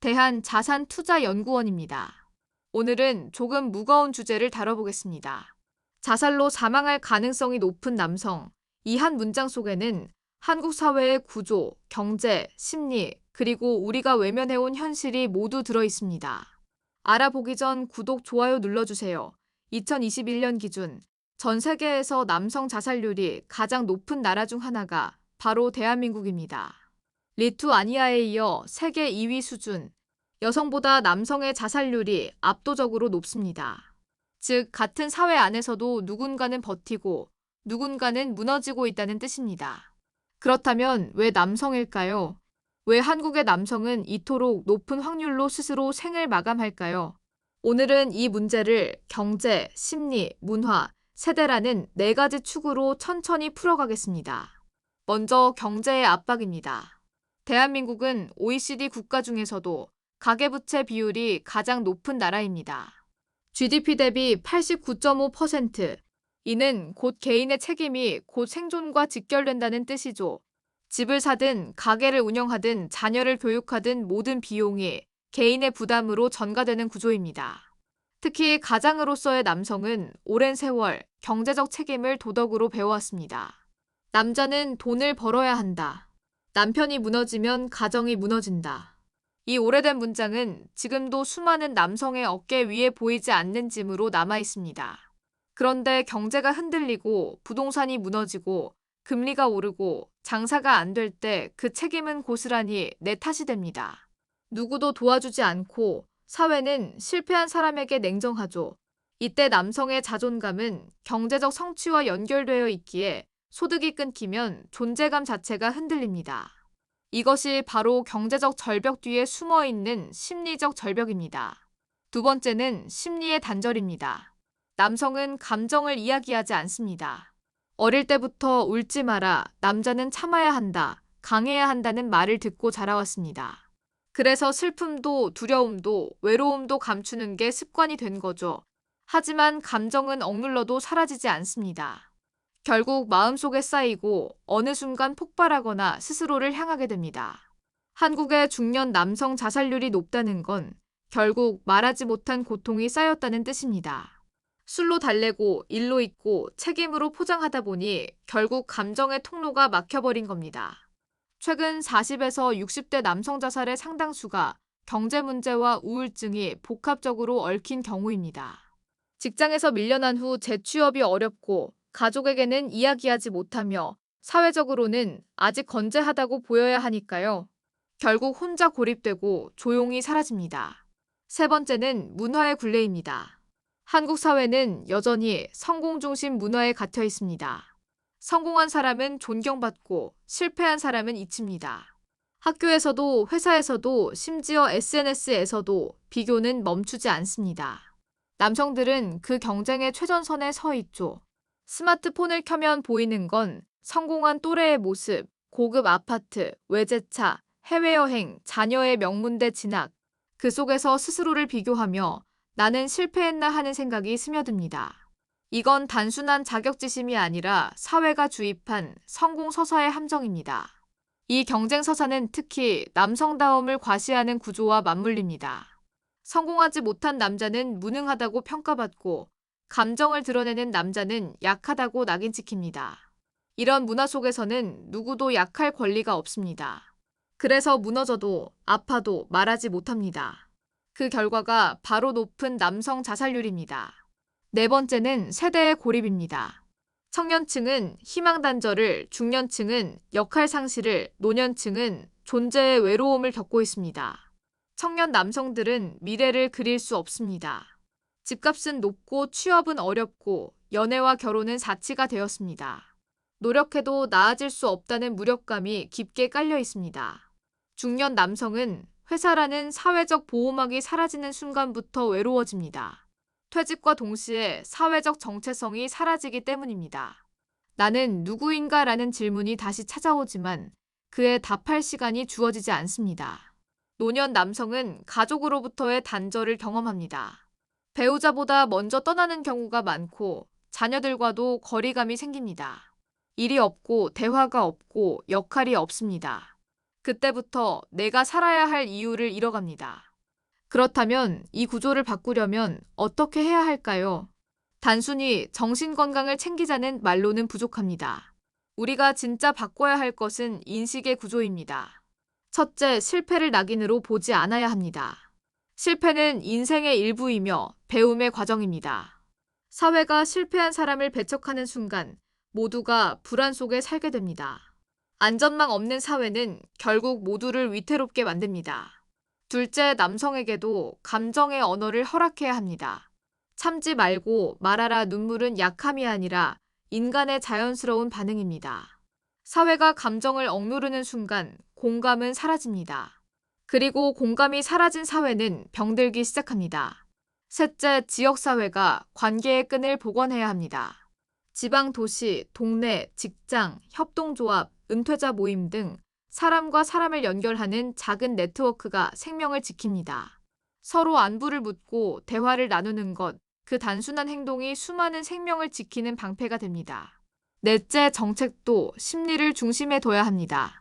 대한자산투자연구원입니다. 오늘은 조금 무거운 주제를 다뤄보겠습니다. 자살로 사망할 가능성이 높은 남성. 이 한 문장 속에는 한국 사회의 구조, 경제, 심리, 그리고 우리가 외면해온 현실이 모두 들어 있습니다. 알아보기 전 구독, 좋아요 눌러주세요. 2021년 기준 전 세계에서 남성 자살률이 가장 높은 나라 중 하나가 바로 대한민국입니다. 리투아니아에 이어 세계 2위 수준, 여성보다 남성의 자살률이 압도적으로 높습니다. 즉, 같은 사회 안에서도 누군가는 버티고 누군가는 무너지고 있다는 뜻입니다. 그렇다면 왜 남성일까요? 왜 한국의 남성은 이토록 높은 확률로 스스로 생을 마감할까요? 오늘은 이 문제를 경제, 심리, 문화, 세대라는 네 가지 축으로 천천히 풀어가겠습니다. 먼저 경제의 압박입니다. 대한민국은 OECD 국가 중에서도 가계부채 비율이 가장 높은 나라입니다. GDP 대비 89.5%. 이는 곧 개인의 책임이 곧 생존과 직결된다는 뜻이죠. 집을 사든 가게를 운영하든 자녀를 교육하든 모든 비용이 개인의 부담으로 전가되는 구조입니다. 특히 가장으로서의 남성은 오랜 세월 경제적 책임을 도덕으로 배워왔습니다. 남자는 돈을 벌어야 한다. 남편이 무너지면 가정이 무너진다. 이 오래된 문장은 지금도 수많은 남성의 어깨 위에 보이지 않는 짐으로 남아 있습니다. 그런데 경제가 흔들리고 부동산이 무너지고 금리가 오르고 장사가 안 될 때 그 책임은 고스란히 내 탓이 됩니다. 누구도 도와주지 않고 사회는 실패한 사람에게 냉정하죠. 이때 남성의 자존감은 경제적 성취와 연결되어 있기에 소득이 끊기면 존재감 자체가 흔들립니다. 이것이 바로 경제적 절벽 뒤에 숨어 있는 심리적 절벽입니다. 두 번째는 심리의 단절입니다. 남성은 감정을 이야기하지 않습니다. 어릴 때부터 울지 마라, 남자는 참아야 한다, 강해야 한다는 말을 듣고 자라왔습니다. 그래서 슬픔도 두려움도 외로움도 감추는 게 습관이 된 거죠. 하지만 감정은 억눌러도 사라지지 않습니다. 결국 마음속에 쌓이고 어느 순간 폭발하거나 스스로를 향하게 됩니다. 한국의 중년 남성 자살률이 높다는 건 결국 말하지 못한 고통이 쌓였다는 뜻입니다. 술로 달래고 일로 잊고 책임으로 포장하다 보니 결국 감정의 통로가 막혀버린 겁니다. 최근 40에서 60대 남성 자살의 상당수가 경제 문제와 우울증이 복합적으로 얽힌 경우입니다. 직장에서 밀려난 후 재취업이 어렵고 가족에게는 이야기하지 못하며 사회적으로는 아직 건재하다고 보여야 하니까요. 결국 혼자 고립되고 조용히 사라집니다. 세 번째는 문화의 굴레입니다. 한국 사회는 여전히 성공 중심 문화에 갇혀 있습니다. 성공한 사람은 존경받고 실패한 사람은 잊힙니다. 학교에서도 회사에서도 심지어 SNS에서도 비교는 멈추지 않습니다. 남성들은 그 경쟁의 최전선에 서 있죠. 스마트폰을 켜면 보이는 건 성공한 또래의 모습, 고급 아파트, 외제차, 해외여행, 자녀의 명문대 진학. 그 속에서 스스로를 비교하며 나는 실패했나 하는 생각이 스며듭니다. 이건 단순한 자격지심이 아니라 사회가 주입한 성공 서사의 함정입니다. 이 경쟁 서사는 특히 남성다움을 과시하는 구조와 맞물립니다. 성공하지 못한 남자는 무능하다고 평가받고 감정을 드러내는 남자는 약하다고 낙인 찍힙니다. 이런 문화 속에서는 누구도 약할 권리가 없습니다. 그래서 무너져도 아파도 말하지 못합니다. 그 결과가 바로 높은 남성 자살률입니다. 네 번째는 세대의 고립입니다. 청년층은 희망 단절을, 중년층은 역할 상실을, 노년층은 존재의 외로움을 겪고 있습니다. 청년 남성들은 미래를 그릴 수 없습니다. 집값은 높고 취업은 어렵고 연애와 결혼은 사치가 되었습니다. 노력해도 나아질 수 없다는 무력감이 깊게 깔려 있습니다. 중년 남성은 회사라는 사회적 보호막이 사라지는 순간부터 외로워집니다. 퇴직과 동시에 사회적 정체성이 사라지기 때문입니다. 나는 누구인가 라는 질문이 다시 찾아오지만 그에 답할 시간이 주어지지 않습니다. 노년 남성은 가족으로부터의 단절을 경험합니다. 배우자보다 먼저 떠나는 경우가 많고 자녀들과도 거리감이 생깁니다. 일이 없고 대화가 없고 역할이 없습니다. 그때부터 내가 살아야 할 이유를 잃어갑니다. 그렇다면 이 구조를 바꾸려면 어떻게 해야 할까요? 단순히 정신 건강을 챙기자는 말로는 부족합니다. 우리가 진짜 바꿔야 할 것은 인식의 구조입니다. 첫째, 실패를 낙인으로 보지 않아야 합니다. 실패는 인생의 일부이며 배움의 과정입니다. 사회가 실패한 사람을 배척하는 순간 모두가 불안 속에 살게 됩니다. 안전망 없는 사회는 결국 모두를 위태롭게 만듭니다. 둘째, 남성에게도 감정의 언어를 허락해야 합니다. 참지 말고 말하라 눈물은 약함이 아니라 인간의 자연스러운 반응입니다. 사회가 감정을 억누르는 순간 공감은 사라집니다. 그리고 공감이 사라진 사회는 병들기 시작합니다. 셋째, 지역사회가 관계의 끈을 복원해야 합니다. 지방 도시, 동네, 직장, 협동조합, 은퇴자 모임 등 사람과 사람을 연결하는 작은 네트워크가 생명을 지킵니다. 서로 안부를 묻고 대화를 나누는 것, 그 단순한 행동이 수많은 생명을 지키는 방패가 됩니다. 넷째 정책도 심리를 중심에 둬야 합니다.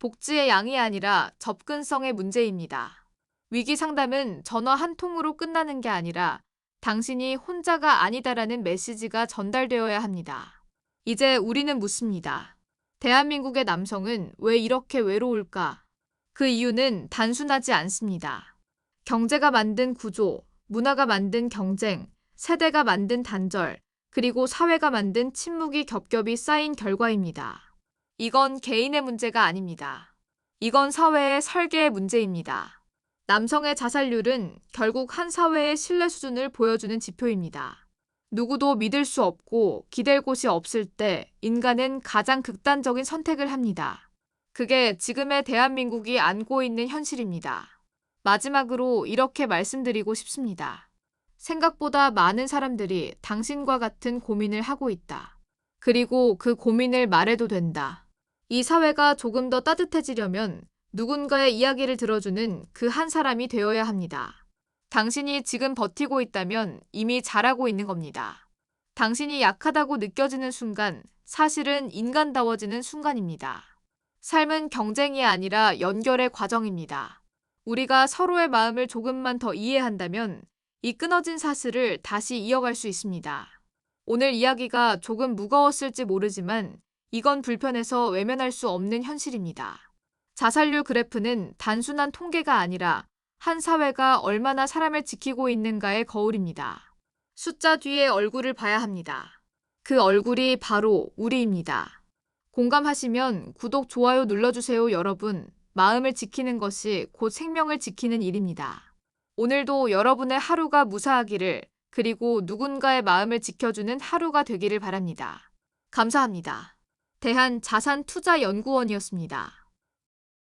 복지의 양이 아니라 접근성의 문제입니다. 위기 상담은 전화 한 통으로 끝나는 게 아니라 당신이 혼자가 아니다라는 메시지가 전달되어야 합니다. 이제 우리는 묻습니다. 대한민국의 남성은 왜 이렇게 외로울까? 그 이유는 단순하지 않습니다. 경제가 만든 구조, 문화가 만든 경쟁, 세대가 만든 단절, 그리고 사회가 만든 침묵이 겹겹이 쌓인 결과입니다. 이건 개인의 문제가 아닙니다. 이건 사회의 설계의 문제입니다. 남성의 자살률은 결국 한 사회의 신뢰 수준을 보여주는 지표입니다. 누구도 믿을 수 없고 기댈 곳이 없을 때 인간은 가장 극단적인 선택을 합니다. 그게 지금의 대한민국이 안고 있는 현실입니다. 마지막으로 이렇게 말씀드리고 싶습니다. 생각보다 많은 사람들이 당신과 같은 고민을 하고 있다. 그리고 그 고민을 말해도 된다. 이 사회가 조금 더 따뜻해지려면 누군가의 이야기를 들어주는 그 한 사람이 되어야 합니다. 당신이 지금 버티고 있다면 이미 잘하고 있는 겁니다. 당신이 약하다고 느껴지는 순간 사실은 인간다워지는 순간입니다. 삶은 경쟁이 아니라 연결의 과정입니다. 우리가 서로의 마음을 조금만 더 이해한다면 이 끊어진 사슬을 다시 이어갈 수 있습니다. 오늘 이야기가 조금 무거웠을지 모르지만 이건 불편해서 외면할 수 없는 현실입니다. 자살률 그래프는 단순한 통계가 아니라 한 사회가 얼마나 사람을 지키고 있는가의 거울입니다. 숫자 뒤에 얼굴을 봐야 합니다. 그 얼굴이 바로 우리입니다. 공감하시면 구독, 좋아요 눌러주세요, 여러분. 마음을 지키는 것이 곧 생명을 지키는 일입니다. 오늘도 여러분의 하루가 무사하기를 그리고 누군가의 마음을 지켜주는 하루가 되기를 바랍니다. 감사합니다. 대한 자산투자연구원이었습니다.